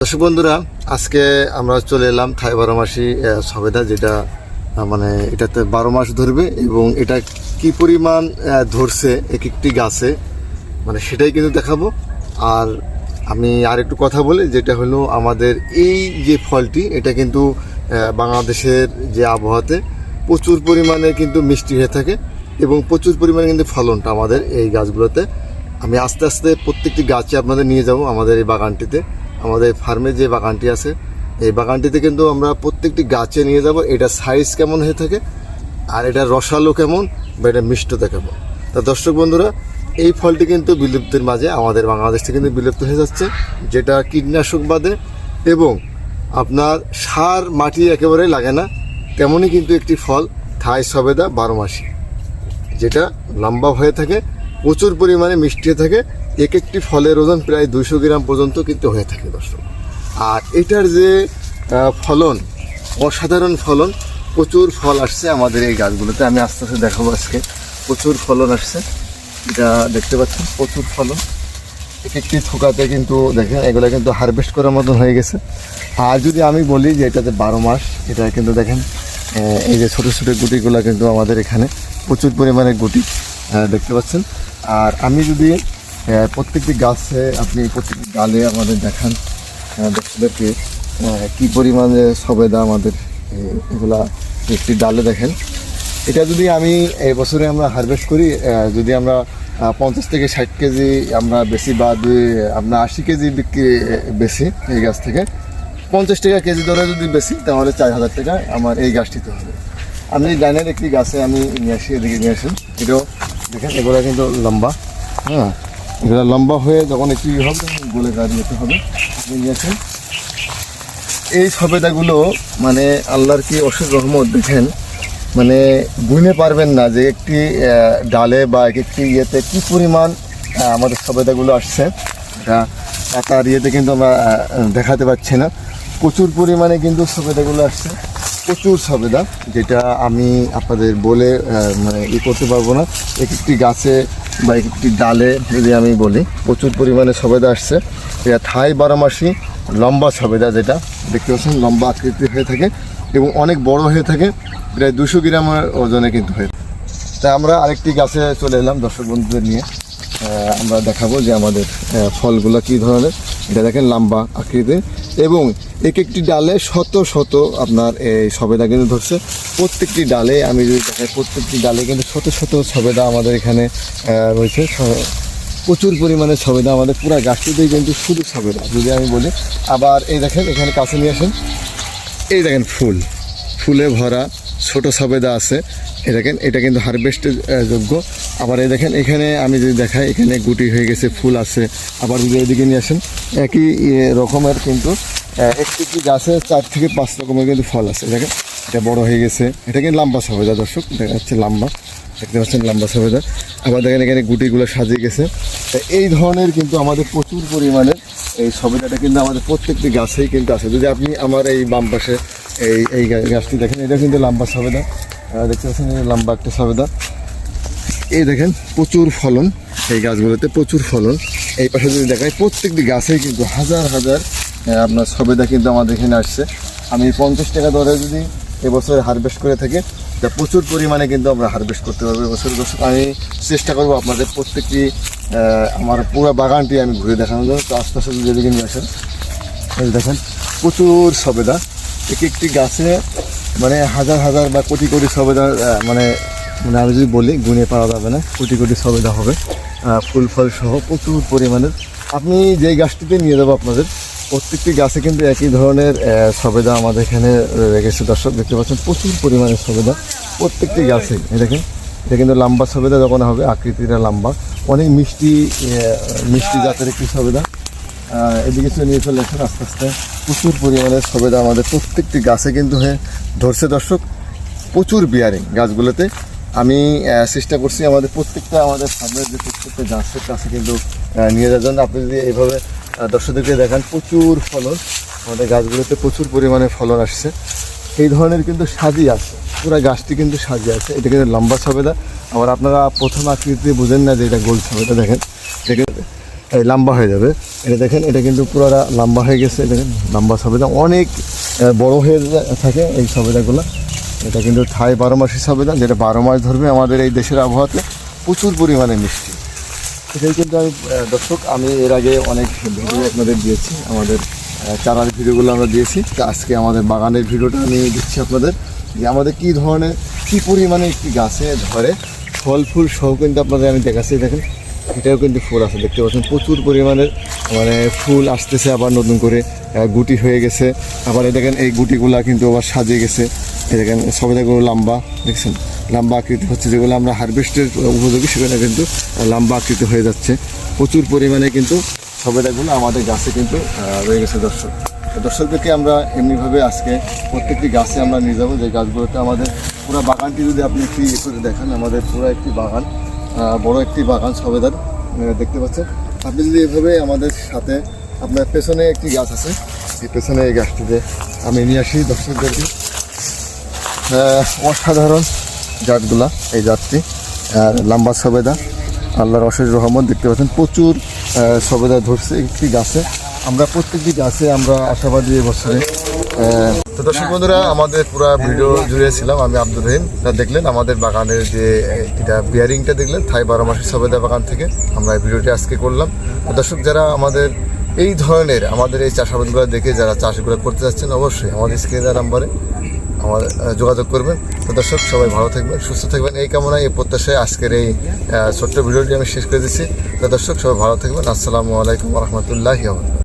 দর্শক বন্ধুরা, আজকে আমরা চলে এলাম থাই বারো মাসি সবেদা, যেটা মানে এটাতে বারো মাস ধরবে এবং এটা কি পরিমাণ ধরছে এক একটি গাছে মানে সেটাই কিন্তু দেখাবো। আর আমি আর একটু কথা বলি, যেটা হলো আমাদের এই যে ফলটি, এটা কিন্তু বাংলাদেশের যে আবহাওয়াতে প্রচুর পরিমাণে কিন্তু মিষ্টি হয়ে থাকে এবং প্রচুর পরিমাণে কিন্তু ফলনটা আমাদের এই গাছগুলোতে। আমি আস্তে আস্তে প্রত্যেকটি গাছে আপনাদের নিয়ে যাব আমাদের এই বাগানটিতে। আমাদের ফার্মে যে বাগানটি আছে, এই বাগানটিতে কিন্তু আমরা প্রত্যেকটি গাছে নিয়ে যাব, এটা সাইজ কেমন হয়ে থাকে আর এটা রসালো কেমন বা এটা মিষ্টতা কেমন। তা দর্শক বন্ধুরা, এই ফলটি কিন্তু বিলুপ্তির মাঝে আমাদের বাংলাদেশ থেকে কিন্তু বিলুপ্ত হয়ে যাচ্ছে, যেটা কীটনাশক বাদে এবং আপনার সার, মাটি একেবারে লাগে না, তেমনই কিন্তু একটি ফল থাই সবেদা বারো মাসি, যেটা লম্বা হয়ে থাকে, প্রচুর পরিমাণে মিষ্টি হয়ে থাকে এক একটি ফলের ওজন প্রায় দুশো গ্রাম পর্যন্ত কিন্তু হয়ে থাকে, দর্শক। আর এটার যে ফলন, অসাধারণ ফলন, প্রচুর ফল আসছে আমাদের এই গাছগুলোতে। আমি আস্তে আস্তে দেখাবো আজকে। প্রচুর ফলন আসছে। এটা দেখতে পাচ্ছেন, প্রচুর ফলন। এক একটি থোকাতে কিন্তু দেখেন, এগুলো কিন্তু হারভেস্ট করার মতন হয়ে গেছে। আর যদি আমি বলি যে এটাতে বারো মাস, এটা কিন্তু দেখেন এই যে ছোটো ছোটো গুটিগুলো কিন্তু আমাদের এখানে প্রচুর পরিমাণে গুটি দেখতে পাচ্ছেন। আর আমি যদি প্রত্যেকটি গাছে আপনি প্রত্যেকটি ডালে আমাদের দেখান আহ, দর্শকদেরকে আহ, কি পরিমাণে সবেদা আমাদের এগুলা একটি ডালে দেখেন। এটা যদি আমি এই বছরে আমরা হারভেস্ট করি যদি আমরা পঞ্চাশ থেকে ষাট কেজি আমরা বেশি বা দুই আমরা আশি কেজি বিক্রি বেশি এই গাছ থেকে পঞ্চাশ টাকা কেজি দরে যদি বেশি তাহলে চার হাজার টাকা আমার এই গাছটিতে হবে। আমি ডাইনের একটি গাছে আমি নিয়ে আসি এদিকে নিয়ে আসি এটাও দেখেন এগুলো কিন্তু লম্বা হ্যাঁ। এগুলো লম্বা হয়ে যখন একটু ইয়ে হবে তখন গোলে দাঁড়িয়েতে হবে। আপনি নিয়ে আসেন এই সবেদাগুলো মানে আল্লাহর কি অশেষ রহমত, দেখেন মানে গুনে পারবেন না যে একটি ডালে বা এক একটি ইয়েতে কী পরিমাণ আমাদের সবেদাগুলো আসছে। এটা পাতার ইয়েতে কিন্তু আমরা দেখাতে পাচ্ছি না। প্রচুর পরিমাণে কিন্তু সবেদাগুলো আসছে। প্রচুর সবেদা, যেটা আমি আপনাদের বলে মানে ই করতে পারব না। এক একটি গাছে বা একটি ডালে যদি আমি বলি, প্রচুর পরিমাণে সবেদা আসছে। এটা থাই বারোমাসি লম্বা সবেদা যেটা, দেখতে পাচ্ছেন, লম্বা আকৃতি হয়ে থাকে এবং অনেক বড় হয়ে থাকে, প্রায় দুশো গ্রামের ওজনে কিন্তু হয়ে থাকে। তা আমরা আরেকটি গাছে চলে এলাম দর্শক বন্ধুদের নিয়ে। আমরা দেখাবো যে আমাদের ফলগুলো কী ধরনের। এটা দেখেন লম্বা আকৃতির। এবং এক একটি ডালে শত শত আপনার এই সবেদা কিন্তু ধরছে। প্রত্যেকটি ডালে, আমি যদি দেখাই, প্রত্যেকটি ডালে কিন্তু শত শত সবেদা আমাদের এখানে রয়েছে। প্রচুর পরিমাণে সবেদা আমাদের পুরো গাছটিতেই কিন্তু শুধু সবেদা, যদি আমি বলি। আবার এই দেখেন, এখানে কাছে নিয়ে আসেন। এই দেখেন ফুল। ফুলে ভরা ছোট সবেদা আছে। এই দেখেন, এটা কিন্তু হারভেস্টের যোগ্য। আবার এই দেখেন, এখানে আমি যদি দেখাই, এখানে গুটি হয়ে গেছে, ফুল আছে। আবার যদি এদিকে নিয়ে আসেন, একই রকমের কিন্তু একটি গাছে চার থেকে পাঁচ রকমের কিন্তু ফল আছে। দেখেন, এটা বড় হয়ে গেছে। এটা কিন্তু লম্বা সবেদা, দর্শক, দেখা যাচ্ছে লম্বা। দেখতে পাচ্ছেন লম্বা সবেদা। আবার দেখেন, এখানে গুটিগুলো সাজিয়ে গেছে। এই ধরনের কিন্তু আমাদের প্রচুর পরিমাণে এই সবেদাটা কিন্তু আমাদের প্রত্যেকটি গাছেই কিন্তু আছে। যদি আপনি আমার এই বাম পাশে এই এই গাছটি দেখেন এটা কিন্তু লম্বা সবেদা। দেখতে পাচ্ছেন লম্বা একটা সবেদা। এই দেখেন, প্রচুর ফলন এই গাছগুলোতে প্রচুর ফলন। এই পাশে যদি দেখাই, প্রত্যেকটি গাছেই কিন্তু হাজার হাজার আপনার সবেদা কিন্তু আমাদের এখানে আসছে। আমি পঞ্চাশ টাকা দরে যদি এবছর হারভেস্ট করে থাকি, তা প্রচুর পরিমাণে কিন্তু আমরা হারভেস্ট করতে পারব এবছর দর্শক আমি চেষ্টা করব আপনাদের প্রত্যেকটি আমার পুরো বাগানটি আমি ঘুরে দেখানোর জন্য। তো আস্তে আস্তে যেদিকে নিয়ে আসেন দেখেন, প্রচুর সবেদা। এক একটি গাছে মানে হাজার হাজার বা কোটি কোটি সবেদা মানে মানে আমি যদি বলি গুনে পাওয়া যাবে না, কোটি কোটি সবেদা হবে ফুল ফল সহ প্রচুর পরিমাণের। আপনি যেই গাছটিতে নিয়ে যাব আপনাদের, প্রত্যেকটি গাছে কিন্তু একই ধরনের সবেদা আমাদের এখানে রেখেছে দর্শক, দেখতে পাচ্ছেন প্রচুর পরিমাণে সবেদা প্রত্যেকটি গাছে দেখেন। এটা কিন্তু লম্বা সবেদা যখন হবে, আকৃতিটা লম্বা, অনেক মিষ্টি মিষ্টি জাতের একটি সবেদা। এদিকে নিয়ে চলে আসেন আস্তে আস্তে প্রচুর পরিমাণে সবেদা আমাদের প্রত্যেকটি গাছে কিন্তু হয়ে, ধরছে দর্শক, প্রচুর বিয়ারিং গাছগুলোতে। আমি চেষ্টা করছি আমাদের প্রত্যেকটা আমাদের সামনের যে প্রত্যেকটা গাছের কাছে কিন্তু নিয়ে যাওয়ার জন্য। আপনি যদি এইভাবে দর্শকদেরকে দেখান, প্রচুর ফলন আমাদের গাছগুলোতে প্রচুর পরিমাণে ফলন আসছে। এই ধরনের কিন্তু সাজি আছে, পুরো গাছটি কিন্তু সাজি আছে। এটা কিন্তু লম্বা সবেদা। আবার আপনারা প্রথম আকৃতি বুঝেন না যে এটা গোল সবেদা, দেখেন। দেখেন। এই লম্বা হয়ে যাবে। এটা দেখেন, এটা কিন্তু পুরোটা লম্বা হয়ে গেছে দেখেন, লম্বা সবেদা অনেক বড় হয়ে থাকে এই সবেদাগুলো এটা কিন্তু থাই বারো মাসি সবেদা যেটা বারো মাস ধরবে আমাদের এই দেশের আবহাওয়াতে প্রচুর পরিমাণে মিষ্টি। এটাই কিন্তু আমি দর্শক, আমি এর আগে অনেক ভিডিও আপনাদের দিয়েছি, আমাদের চারার ভিডিওগুলো আমরা দিয়েছি। আজকে আমাদের বাগানের ভিডিওটা আমি দিচ্ছি আপনাদের, যে আমাদের কী ধরনের, কী পরিমাণে একটি গাছে ধরে ফল, ফুল সহ কিন্তু আপনাদের আমি দেখাচ্ছি, দেখেন। এটাও কিন্তু ফুল আছে, দেখতে পাচ্ছেন। প্রচুর পরিমাণের মানে ফুল আসতেছে আবার নতুন করে গুটি হয়ে গেছে। আবার দেখেন, এই গুটিগুলা কিন্তু আবার সাজিয়ে গেছে। দেখেন সবেদাগুলো লম্বা, দেখছেন? লম্বা আকৃতি হচ্ছে যেগুলো আমরা হারভেস্টের উপযোগী, সেখানে কিন্তু লম্বা আকৃতি হয়ে যাচ্ছে। প্রচুর পরিমাণে কিন্তু সবেদাগুলো আমাদের গাছে কিন্তু রয়ে গেছে দর্শক। দর্শকদেরকে আমরা এমনিভাবে আজকে প্রত্যেকটি গাছে আমরা নিয়ে যাব। যে গাছগুলোতে আমাদের পুরো বাগানটি যদি আপনি একটি ইয়ে করে দেখান, আমাদের পুরো একটি বাগান বড় একটি বাগান সবেদার দেখতে পাচ্ছেন। আপনি যদি এভাবে আমাদের সাথে, আপনার পেছনে একটি গাছ আছে, এই পেছনে এই গাছটিতে আমি নিয়ে আসি দর্শকদেরকে। অসাধারণ জাতগুলা এই জাতটি, আর লম্বা সবেদা, আল্লাহর অশেষ রহমত, দেখতে পাচ্ছেন, প্রচুর সবেদা ধরছে একটি গাছে। আমরা প্রত্যেকটি গাছে আমরা আশাবাদী এবছরে তো দর্শক বন্ধুরা, আমাদের পুরো ভিডিও জুড়ে ছিলাম আমি আব্দুর রহিম। দেখলেন, আমাদের বাগানের যে এটা বিয়ারিংটা দেখলেন, থাই বারো মাসের সবেদা বাগান থেকে আমরা এই ভিডিওটি আজকে করলাম। দর্শক, যারা আমাদের এই ধরনের, আমাদের এই চাষাবাদগুলো দেখে যারা চাষগুলো করতে যাচ্ছেন, অবশ্যই আমাদের স্ক্রিনের নাম্বারে আমার যোগাযোগ করবেন। তো দর্শক, সবাই ভালো থাকবেন, সুস্থ থাকবেন। এই কামনায়, এই প্রত্যাশায় আজকের এই ছোট্ট ভিডিওটি আমি শেষ করে দিচ্ছি। তো দর্শক, সবাই ভালো থাকবেন। আসসালামু আলাইকুম রহমতুল্লাহ